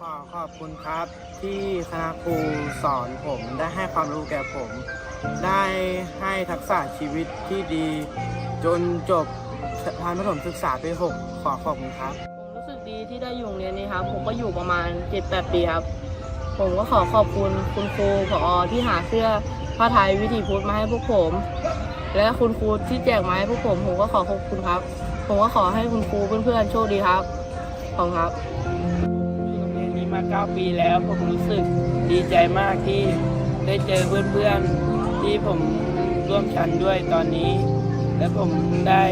ขอขอบคุณครับที่คณะครูสอนผมได้ให้ความรู้แก่ผม ได้ให้ทักษะชีวิตที่ดี จนจบพันประถมศึกษาปีหกขอขอบคุณครับ ผมรู้สึกดีที่ได้อยู่โรงเรียนนี้ครับ ผมก็อยู่ประมาณ 7-8 ปีครับ ผมก็ขอขอบคุณคุณครูผอที่หาเสื้อผ้าไทยวิถีพุทธมาให้พวกผม และคุณครูที่แจกมาให้พวกผม ผมก็ขอขอบคุณครับ ผมก็ขอให้คุณครูเพื่อนๆโชคดีครับขอบคุณครับ มา 9 ปีแล้ว ผมรู้สึกดีใจมากที่ได้เจอเพื่อนๆที่ผมร่วมชั้นด้วยตอนนี้ และผมได้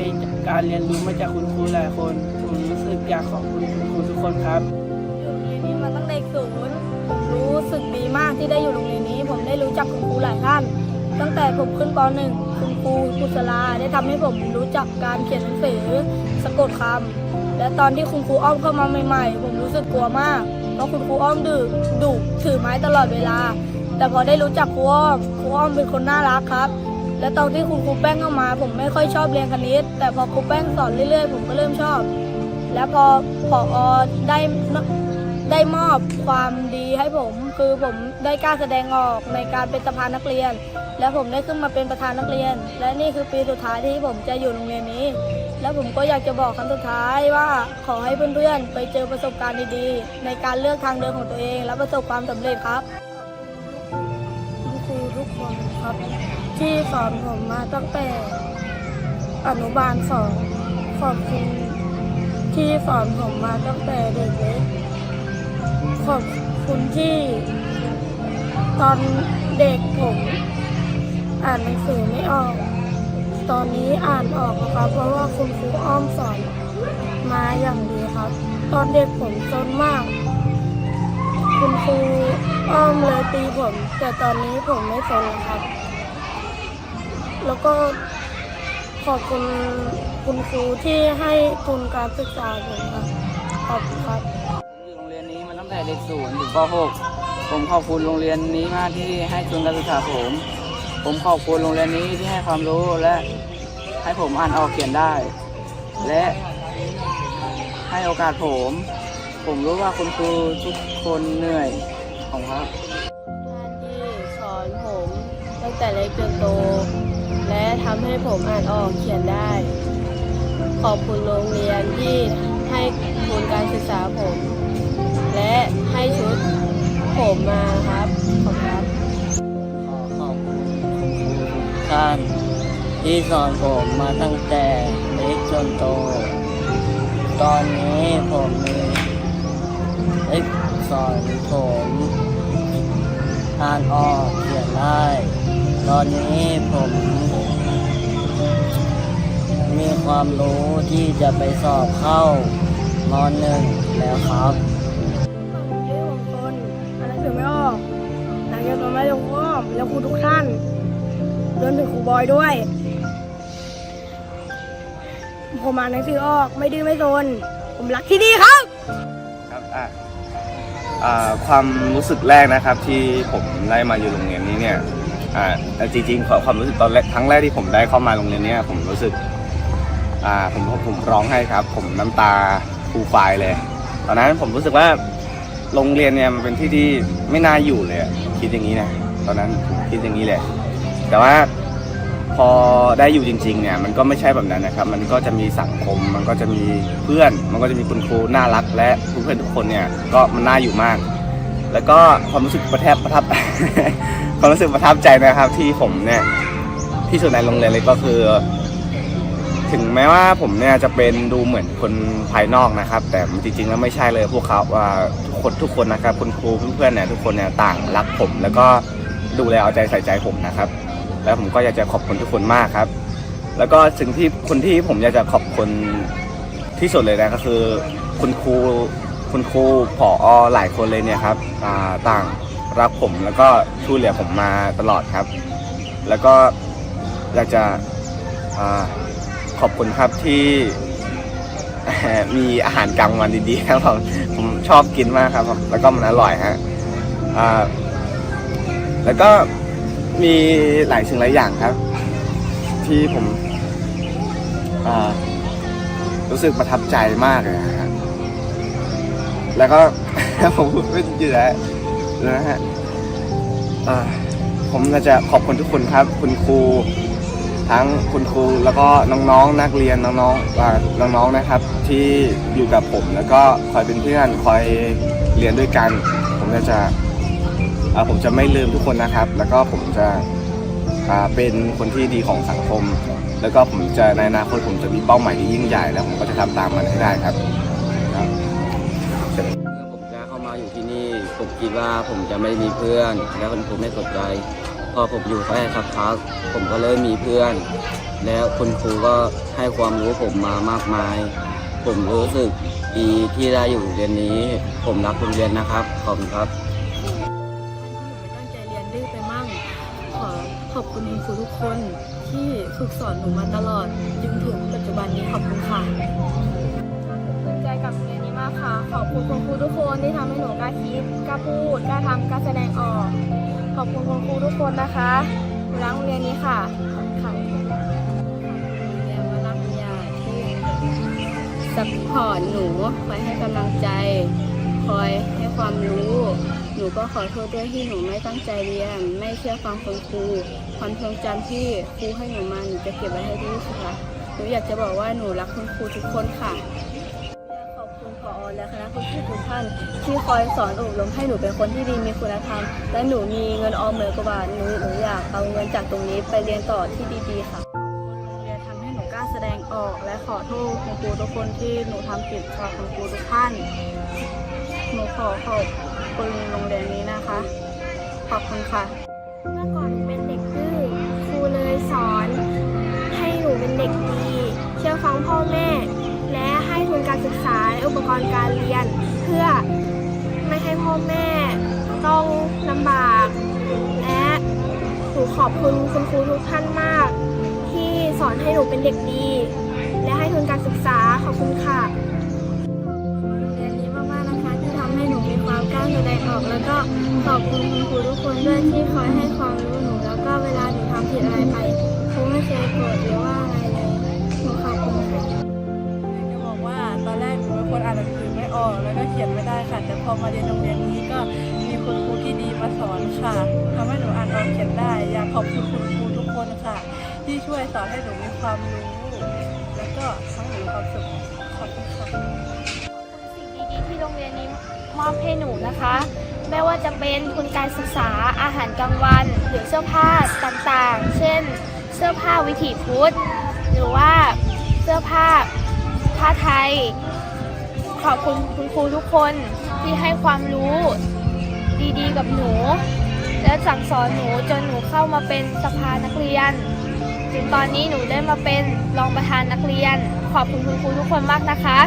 การเรียนรู้มาจากคุณครูหลายคน ผมรู้สึกอยากขอบคุณคุณครูทุกคนครับอยู่โรงเรียนนี้มาตั้งแต่เด็กศูนย์ผมรู้สึกดีมากที่ได้อยู่โรงเรียนนี้ ผมได้รู้จักคุณครูหลายท่าน ตั้งแต่ผมขึ้นป .1 คุณครูกุศลาได้ทำให้ผมรู้จักการเขียนหนังสือสะกดคำและตอนที่คุณครูอ้อมเข้ามาใหม่ ๆ ผมรู้สึกกลัวมาก เพราะคุณครูอ้อมดื้อดุถือไม้ตลอดเวลา แต่พอได้รู้จักครูอ้อมครูอ้อมเป็นคนน่ารักครับ และตอนที่คุณครูแป้งเข้ามา ผมไม่ค่อยชอบเรียนคณิต แต่พอครูแป้งสอนเรื่อยๆ ผมก็เริ่มชอบ แล้วพอพอได้ได้มอบความดีให้ผม คือผมได้กล้าแสดงออกในการเป็นสภานนักเรียน และผมได้ขึ้นมาเป็นประธานนักเรียน และนี่คือปีสุดท้ายที่ผมจะอยู่โรงเรียนนี้ แล้วผมก็อยากจะบอกครั้งสุดท้ายว่าขอให้เพื่อนๆ ไปเจอประสบการณ์ดีๆ ในการเลือกทางเดินของตัวเอง และประสบความสำเร็จครับคุณครูทุกคนครับ ที่สอนผมมาตั้งแต่อนุบาลสองขอบคุณที่สอนผมมาตั้งแต่เด็กเล็กขอบคุณที่ ตอนเด็กผม อ่านหนังสือไม่ออก ตอนนี้อ่านออกนะครับ เพราะว่าคุณครูอ้อมสอนมาอย่างดีครับ ตอนเด็กผมจนมาก คุณครูอ้อมเลยตีผม แต่ตอนนี้ผมไม่สนแล้วครับ แล้วก็ขอบคุณคุณครูที่ให้ทุนการศึกษาผมครับขอบคุณครับอยู่โรงเรียนนี้มาตั้งแต่เด็กศูนย์ถึงป .6 ผมขอบคุณโรงเรียนนี้มากที่ให้ทุนการศึกษาผม ผมขอบคุณโรงเรียนนี้ที่ให้ความรู้และให้ผมอ่านออกเขียนได้ และให้โอกาสผม ผมรู้ว่าคุณครูทุกคนเหนื่อยของครับท่านที่สอนผมตั้งแต่เล็กจนโต และทำให้ผมอ่านออกเขียนได้ ขอบคุณโรงเรียนที่ให้ทุนการศึกษาผม และให้ชุดผมมาครับ ขอบคุณครับ ที่สอนผมมาตั้งแต่เล็กจนโต ตอนนี้ผมมีได้สอนผมอ่านออกเขียนได้ ตอนนี้ผมมีความรู้ที่จะไปสอบเข้ามหนึ่งแล้วครับเรื่องของคนอานหนังสือไม่ออกหลังจากนั้นไม่ต้องอ้อมแล้วครูทุกท่านรวมถึงครูบอยด้วย ผมอ่านหนังสือออก ไม่ดื้อไม่โซนผมรักที่นี่ครับ ครับอะอ่าความรู้สึกแรกนะครับที่ผมได้มาอยู่โรงเรียนนี้เนี่ยอ่าจริงๆขอความรู้สึกตอนแรกครั้งแรกที่ผมได้เข้ามาโรงเรียนเนี้ผมรู้สึกอ่าผมผมร้องให้ครับ ผมน้ำตาฟูปายเลย ตอนนั้นผมรู้สึกว่าโรงเรียนเนี่ยมันเป็นที่ที่ไม่น่าอยู่เลยคิดอย่างนี้นะตอนนั้นคิดอย่างนี้เลยแต่ว่า พอได้อยู่จริงๆเนี่ยมันก็ไม่ใช่แบบนั้นนะครับ มันก็จะมีสังคม มันก็จะมีเพื่อน มันก็จะมีคุณครูน่ารัก และเพื่อนทุกคนเนี่ยก็มันน่าอยู่มาก แล้วก็ความรู้สึกประทับประทับ ความรู้สึกประทับใจนะครับ ที่ผมเนี่ยที่สุดในโรงเรียนเลยก็คือ ถึงแม้ว่าผมเนี่ยจะเป็นดูเหมือนคนภายนอกนะครับ แต่จริงๆแล้วไม่ใช่เลยพวกเขาว่าทุกคนทุกคนนะครับคุณครูเพื่อนๆเนี่ยทุกคนเนี่ยต่างรักผม แล้วก็ดูแลเอาใจใส่ใจผมนะครับ แล้วผมก็อยากจะขอบคุณทุกคนมากครับ แล้วก็สิ่งที่คนที่ผมอยากจะขอบคุณที่สุดเลยนะก็คือ คุณครูคุณครูผอหลายคนเลยเนี่ยครับต่างรักผมแล้วก็ช่วยเหลือผมมาตลอดครับ แล้วก็อยากจะอขอบคุณครับที่มีอาหารกลางวันดีๆครับผมผมชอบกินมากครับ แล้วก็มันอร่อยฮะแล้วก็ มีหลายสิ่งหลายอย่างครับ ที่ผมรู้สึกประทับใจมากเลยนะครับแล้วก็ผมพูดไม่หยุดแล้วนะฮะผมก็จะขอบคุณทุกคนครับ คุณครูทั้งคุณครูแล้วก็น้องๆนักเรียนน้องๆอ่าน้องๆนะครับ ที่อยู่กับผมแล้วก็คอยเป็นเพื่อนคอยเรียนด้วยกัน ผมก็จะ ผมจะไม่ลืมทุกคนนะครับ แล้วก็ผมจะเป็นคนที่ดีของสังคม แล้วก็ผมจะในอนาคตผมจะมีเป้าหมายที่ยิ่งใหญ่ แล้วผมก็จะทำตามมันให้ได้ครับครับเมื่อผมจะเข้ามาอยู่ที่นี่ผมคิดว่าผมจะไม่มีเพื่อน และคุณครูไม่สนใจพอผมอยู่แค่สักพักผมก็เริ่มมีเพื่อน แล้วคุณครูก็ให้ความรู้ผมมามากมาย ผมรู้สึกดีที่ได้อยู่เรียนนี้ ผมรักโรงเรียนนะครับขอบคุณครับ คุณคุณครูทุกคนที่ฝึกสอนหนูมาตลอดจนถึงปัจจุบันนี้ขอบคุณค่ะภูมิใจกับโรงเรียนนี้มากค่ะ ขอบคุณคุณครูทุกคนที่ทำให้หนูกล้าคิดกล้าพูดกล้าทำกล้าแสดงออก ขอบคุณคุณครูทุกคนนะคะหนูรักโรงเรียนนี้ค่ะขอบคุณค่ะเรียนว่ารักยาที่ซัพพอร์ตหนูคอยให้กำลังใจ คอยให้ความรู้ หนูก็ขอโทษด้วยที่หนูไม่ตั้งใจเรียน ไม่เชื่อฟังคุณครู ความทรงจำที่ครูให้หนูมาหนูจะเก็บไว้ให้ดีที่สุดค่ะหนูอยากจะบอกว่าหนูรักคุณครูทุกคนค่ะขอบคุณพอและคณะคุณครูทุกท่านที่คอยสอนอบรมให้หนูเป็นคนที่ดีมีคุณธรรม และหนูมีเงินออมเหมือนกว่าบาทหนูหนูอยากเอาเงินจากตรงนี้ไปเรียนต่อที่ดีๆค่ะโรงเรียนทำให้หนูกล้าแสดงออกและขอโทษคุณครูทุกคนที่หนูทำผิดต่อคุณครูทุกท่าน หนูขอขอบคุณโรงเรียนนี้นะคะ ขอบคุณค่ะ เมื่อก่อนเป็นเด็ก อฟังพ่อแม่ และให้ทุนการศึกษาและอุปกรณ์การเรียน เพื่อไม่ให้พ่อแม่ต้องลำบาก และหนูขอบคุณคุณครูทุกท่านมาก ที่สอนให้หนูเป็นเด็กดี และให้ทุนการศึกษาขอบคุณค่ะโรงเรียนนี้มากๆนะคะที่ทำให้หนูมีความกล้าแสดงออก แล้วก็ขอบคุณคุณครูทุกคนด้วยที่คอยให้ความรู้หนูแล้วก็เวลาหนูทำผิดอะไรไปครูไม่เคยโกรธหรือว่าอะไร ค่ะจะบอกว่าตอนแรกหนูเป็นคนอ่านหนังสือไม่ออก แล้วก็เขียนไม่ได้ค่ะ แต่พอมาเรียนโรงเรียนนี้ก็มีคุณครูที่ดีมาสอนค่ะทำให้หนูอ่านออกเขียนได้ อยากขอบคุณคุณครูทุกคนค่ะ ที่ช่วยสอนให้หนูมีความรู้ แล้วก็ทำให้หนูความสุขขอบคุณค่ะสิ่งดีๆที่โรงเรียนนี้มอบให้หนูนะคะไม่ว่าจะเป็นทุนการศึกษาอาหารกลางวัน หรือเสื้อผ้าต่างๆ เช่น เสื้อผ้าวิถีพุทธ หรือว่า สื้อผ้าผ้าไทย ขอบคุณคุณครูทุกคนที่ให้ความรู้ดีๆกับหนู และสั่งสอนหนูจนหนูเข้ามาเป็นสภานักเรียน ถึงตอนนี้หนูได้มาเป็นรองประธานนักเรียน ขอบคุณคุณครูทุกคนมากนะคะ